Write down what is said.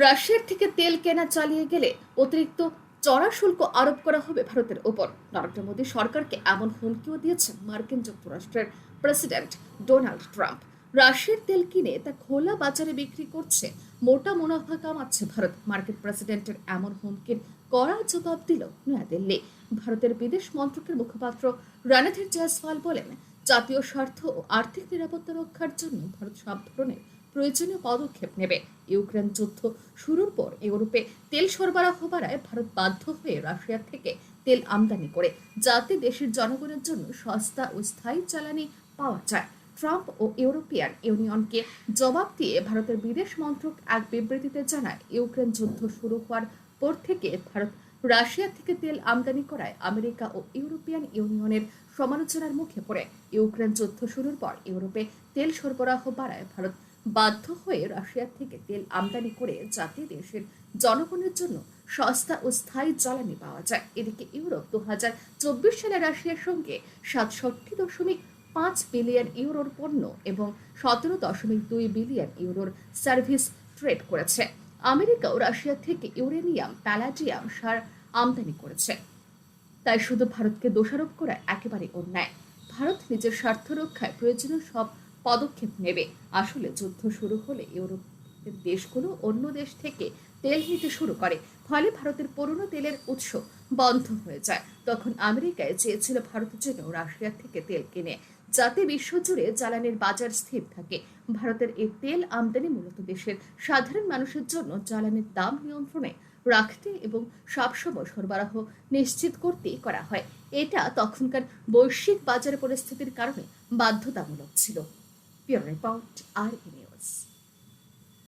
রাশিয়ার থেকে তেল কেনা চালিয়ে গেলে অতিরিক্ত চড়া শুল্ক আরোপ করা হবে ভারতের ওপর। নরেন্দ্র মোদী সরকারকে এমন হুমকিও দিয়েছেন মার্কিন যুক্তরাষ্ট্রের প্রেসিডেন্ট ডোনাল্ড ট্রাম্প। রাশিয়ার তেল কিনে তা খোলা বাজারে বিক্রি করছে, মোটা মুনাফা কামাচ্ছে ভারত। মার্কিন প্রেসিডেন্টের এমন হুমকির কড়া জবাব দিল নয়াদিল্লি। ভারতের বিদেশ মন্ত্রকের মুখপাত্র রণধীর জয়সওয়াল বলেন, জাতীয় স্বার্থ ও আর্থিক নিরাপত্তা রক্ষার জন্য ভারত সব ধরনের প্রয়োজনীয় পদক্ষেপ নেবে। ইউক্রেন যুদ্ধ শুরুর পর ইউরোপে তেল সরবরাহ বাড়ায় ভারত বাধ্য হয়ে রাশিয়া থেকে তেল আমদানি করে। যাতে দেশের জনগণের জন্য সস্তা ও স্থায়ী জ্বালানি পাওয়া যায়। ট্রাম্প ও ইউরোপিয়ান ইউনিয়নকে জবাব দিয়ে ভারতের বিদেশ মন্ত্রক এক বিবৃতিতে জানায়, ইউক্রেন যুদ্ধ শুরু হওয়ার পর থেকে ভারত রাশিয়া থেকে তেল আমদানি করায় আমেরিকা ও ইউরোপিয়ান ইউনিয়নের সমালোচনার মুখে পড়ে। ইউক্রেন যুদ্ধ শুরুর পর ইউরোপে তেল সরবরাহ বাড়ায় ভারত বাধ্য হয়ে রাশিয়া থেকে তেল আমদানি করে যাতে দেশের জনগণের জন্য সস্তা ও স্থায়ী জ্বালানি পাওয়া যায়। এদিকে ইউরোপ দু হাজার চব্বিশ সালে রাশিয়ার সঙ্গে সাতষট্টি দশমিক পাঁচ বিলিয়ন ইউরোর পণ্য এবং সতেরো দশমিক দুই বিলিয়ন ইউরোর সার্ভিস ট্রেড করেছে। আমেরিকাও রাশিয়া থেকে ইউরেনিয়াম প্যালাডিয়াম সার আমদানি করেছে। তাই শুধু ভারতকে দোষারোপ করা একেবারে অন্যায়। ভারত নিজের স্বার্থ রক্ষায় প্রয়োজনীয় সব পদক্ষেপ নেবে। আসলে যুদ্ধ শুরু হলে ইউরোপের দেশগুলো অন্য দেশ থেকে তেল নিতে শুরু করে। ফলে ভারতের পুরনো তেলের উৎস বন্ধ হয়ে যায়। তখন আমেরিকায় চেয়েছিল ভারত যেন রাশিয়া থেকে তেল কিনে। যাতে বিশ্বজুড়ে জ্বালানির বাজার স্থির থাকে। ভারতের এই তেল আমদানি মূলত দেশের সাধারণ মানুষের জন্য জ্বালানির দাম নিয়ন্ত্রণে রাখতে এবং সবসময় সরবরাহ নিশ্চিত করতেই করা হয়। এটা তখনকার বৈশ্বিক বাজার পরিস্থিতির কারণে বাধ্যতামূলক ছিল। be about our news.